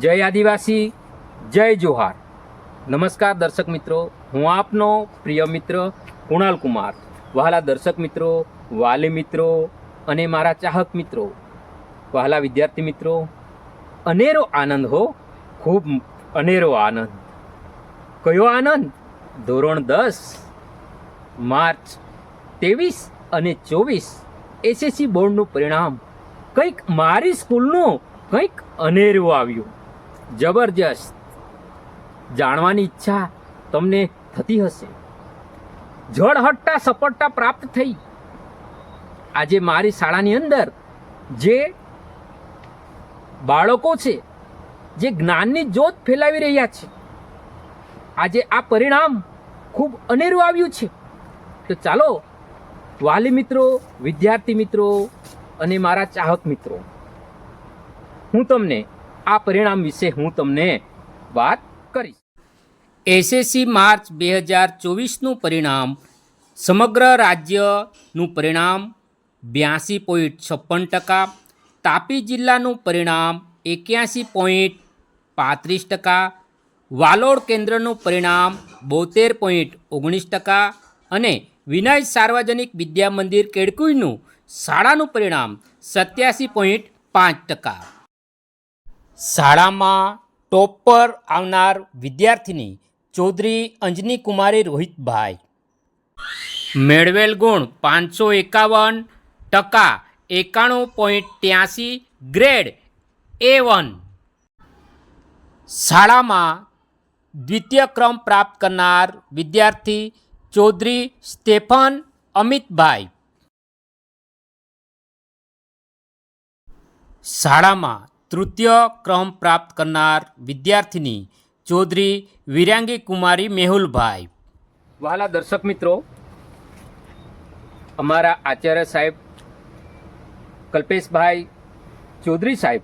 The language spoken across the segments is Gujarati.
જય આદિવાસી, જય જોહાર. નમસ્કાર દર્શક મિત્રો, હું આપનો પ્રિય મિત્ર કુણાલ કુમાર. વહાલા દર્શક મિત્રો, વાલી મિત્રો અને મારા ચાહક મિત્રો. વહાલા વિદ્યાર્થી મિત્રો, અનેરો આનંદ હો, ખૂબ અનેરો આનંદ. કયો આનંદ? ધોરણ દસ, માર્ચ ત્રેવીસ અને ચોવીસ એસએસસી બોર્ડનું પરિણામ. કંઈક મારી સ્કૂલનું કંઈક અનેરું આવ્યું. જબરજસ્ત. જાણવાની ઈચ્છા તમને થતી હશે. જળહટ્ટા સપટ્ટા પ્રાપ્ત થઈ. આજે મારી શાળાની અંદર જે બાળકો છે, જે જ્ઞાનની જોત ફેલાવી રહ્યા છે, આજે આ પરિણામ ખૂબ અનેરું આવ્યું છે. તો ચાલો, વાલી મિત્રો, વિદ્યાર્થી મિત્રો અને મારા ચાહક મિત્રો, હું તમને આ પરિણામ વિશે હું તમને વાત કરીશ. એસએસસી માર્ચ બે હજાર ચોવીસનું પરિણામ, સમગ્ર રાજ્યનું પરિણામ બ્યાસી પોઈન્ટ છપ્પન ટકા, તાપી જિલ્લાનું પરિણામ એક્યાસી પોઈન્ટ પાંત્રીસ ટકા, વાલોડ કેન્દ્રનું પરિણામ બોતેર પોઈન્ટ ઓગણીસ ટકા અને વિનય સાર્વજનિક વિદ્યા મંદિર કેળકુઈનું શાળાનું પરિણામ સત્યાસી પોઈન્ટ પાંચ ટકા. શાળામાં ટોપ પર આવનાર વિદ્યાર્થીની ચૌધરી અંજની કુમારી રોહિતભાઈ. મેળવેલ ગુણ પાંચસો એકાવન ટકા એકાણું પોઈન્ટ ત્યાસી ગ્રેડ એ વન. શાળામાં દ્વિતીય ક્રમ પ્રાપ્ત કરનાર વિદ્યાર્થી ચૌધરી સ્ટેફન અમિતભાઈ. શાળામાં તૃતીય ક્રમ પ્રાપ્ત કરનાર વિદ્યાર્થીની ચૌધરી વિરાંગી કુમારી મેહુલભાઈ. વહાલા દર્શક મિત્રો, અમારા આચાર્ય સાહેબ કલ્પેશભાઈ ચૌધરી સાહેબ,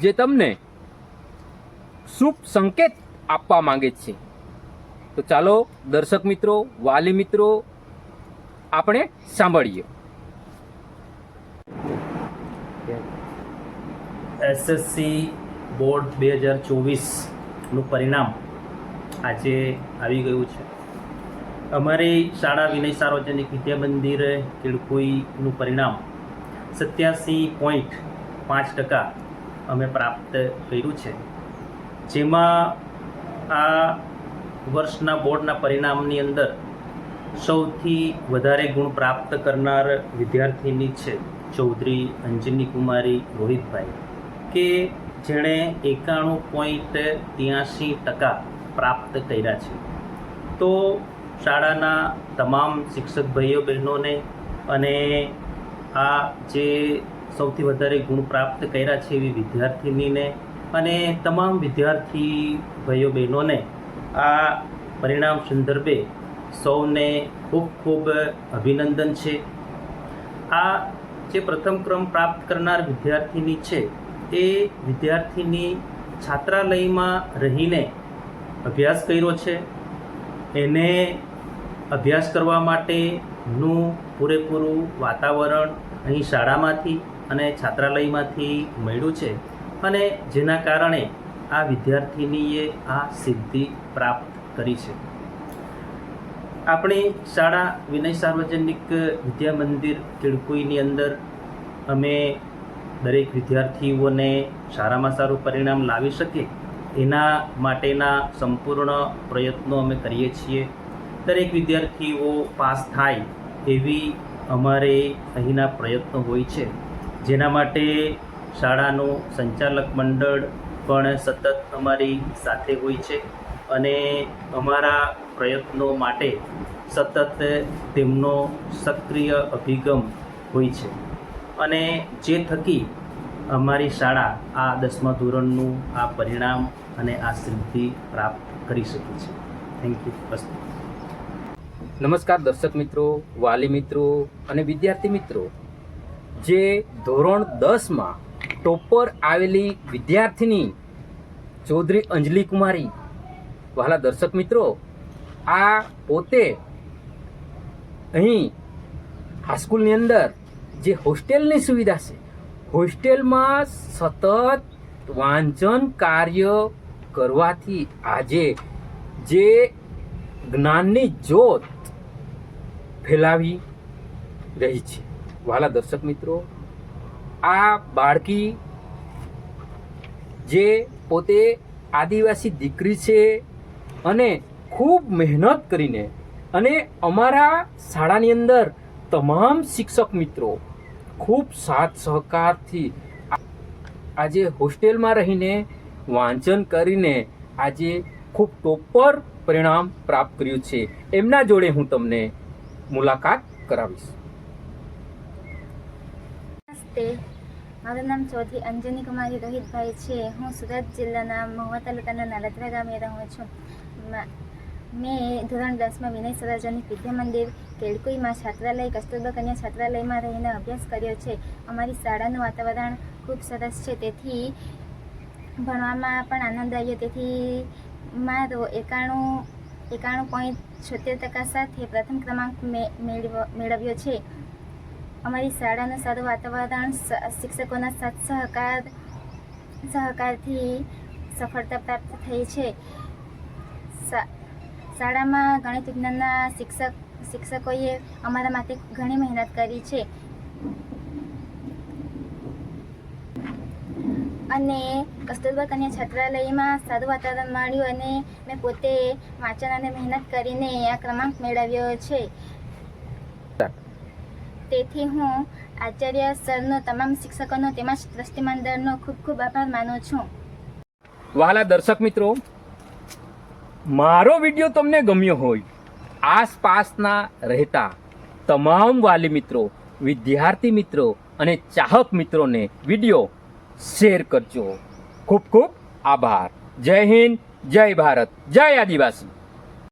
જે તમને શુભ સંકેત આપવા માંગે છે. તો ચાલો દર્શક મિત્રો, વાલી મિત્રો, આપણે સાંભળીએ. એસએસસી બોર્ડ બે હજાર ચોવીસનું પરિણામ આજે આવી ગયું છે. અમારી શાળા વિનય સાર્વજનિક વિદ્યા મંદિરે કિડકુઈનું પરિણામ સત્યાસી પોઈન્ટ પાંચ ટકા અમે પ્રાપ્ત કર્યું છે. જેમાં આ વર્ષના બોર્ડના પરિણામની અંદર સૌથી વધારે ગુણ પ્રાપ્ત કરનાર વિદ્યાર્થીની છે ચૌધરી અંજની કુમારી રોહિતભાઈ. કે જેણે એકાણું પોઈન્ટ ત્યાંશી ટકા પ્રાપ્ત કર્યા છે. તો શાળાના તમામ શિક્ષક ભાઈઓ બહેનોને અને આ જે સૌથી વધારે ગુણ પ્રાપ્ત કર્યા છે એવી વિદ્યાર્થીનીને અને તમામ વિદ્યાર્થી ભાઈઓ બહેનોને આ પરિણામ સંદર્ભે સૌને ખૂબ ખૂબ અભિનંદન છે. આ જે પ્રથમ ક્રમ પ્રાપ્ત કરનાર વિદ્યાર્થીની છે એ વિદ્યાર્થીની છાત્રાલયમાં રહીને અભ્યાસ કર્યો છે. એને અભ્યાસ કરવા માટેનું પૂરેપૂરું વાતાવરણ અહીં શાળામાંથી અને છાત્રાલયમાંથી મળ્યું છે અને જેના કારણે આ વિદ્યાર્થીનીએ આ સિદ્ધિ પ્રાપ્ત કરી છે. આપણી શાળા વિનય સાર્વજનિક વિદ્યા મંદિર કિડકુઈની અંદર અમે દરેક વિદ્યાર્થીઓને સારામાં સારું પરિણામ લાવી શકે એના માટેના સંપૂર્ણ પ્રયત્નો અમે કરીએ છીએ. દરેક વિદ્યાર્થીઓ પાસ થાય એવી અમારે અહીંના પ્રયત્નો હોય છે. જેના માટે શાળાનું સંચાલક મંડળ પણ સતત અમારી સાથે હોય છે અને અમારા પ્રયત્નો માટે સતત તેમનો સક્રિય અભિગમ હોય છે. અને જે થકી અમારી શાળા આ દસમા ધોરણનું આ પરિણામ અને આ સિદ્ધિ પ્રાપ્ત કરી શકી છે. થેન્ક યુ બસ નમસ્કાર દર્શક મિત્રો, વાલી મિત્રો અને વિદ્યાર્થી મિત્રો. જે ધોરણ દસમાં ટોપર આવેલી વિદ્યાર્થીની ચૌધરી અંજલિ કુમારી વહાલા દર્શક મિત્રો, આ પોતે અહીં હાઈસ્કૂલની અંદર જે હોસ્ટેલની સુવિધા છે, હોસ્ટેલમાં સતત વાંચન કાર્ય કરવાથી આજે જે જ્ઞાનની જ્યોત ફેલાવી રહી છે. વાલા દર્શક મિત્રો, આ બાળકી જે પોતે આદિવાસી દીકરી છે અને ખૂબ મહેનત કરીને અને અમારા શાળાની અંદર તમામ શિક્ષક મિત્રો ખૂબ સાથ સહકારથી આજે હોસ્ટેલમાં રહીને વાંચન કરીને આજે ખૂબ ટોપર પરિણામ પ્રાપ્ત કર્યું છે. એમના જોડે હું તમને મુલાકાત કરાવીશ. નમસ્તે. મારું નામ ચૌધરી અંજની કુમારી રોહિતભાઈ છે. હું સુરત જિલ્લાના મહુવા તાલુકાના નાલત્રા ગામે રહું છું. મા- ધોરણ દસમાં વિનય સરોજની વિદ્યા મંદિર કેળકુઈમાં છાત્રાલય, કસ્તુરબા કન્યા છાત્રાલયમાં રહીને અભ્યાસ કર્યો છે. અમારી શાળાનું વાતાવરણ ખૂબ સરસ છે. તેથી ભણવામાં પણ આનંદ આવ્યો. તેથી મારો એકાણું એકાણું પોઈન્ટ છોતેર ટકા સાથે પ્રથમ ક્રમાંક મેળવ્યો છે. અમારી શાળાનું સારું વાતાવરણ શિક્ષકોના સહકાર, સહકારથી સફળતા પ્રાપ્ત થઈ છે. શા- શાળામાં ગણિત વિજ્ઞાનના શિક્ષક, શિક્ષકોએ અમારા માટે ઘણી મહેનત કરી છે. અને કસ્તુરબા કન્યા છાત્રાલયમાં સારું વાતાવરણ મળ્યું અને મેં પોતે વાંચન અને મહેનત કરીને આ ક્રમાંક મેળવ્યો છે. તેથી હું આચાર્ય સરનો, તમામ શિક્ષકોનો, તેમજ ટ્રસ્ટી મંડળનો ખૂબ ખૂબ આભાર માનું છું. વહાલા દર્શક મિત્રો મારો વીડિયો તમને ગમ્યો હોય, આસપાસના રહેતા તમામ વાલી મિત્રો, વિદ્યાર્થી મિત્રો અને ચાહક મિત્રોને વીડિયો શેર કરજો. ખૂબ ખૂબ આભાર. જય હિન્દ, જય ભારત, જય આદિવાસી.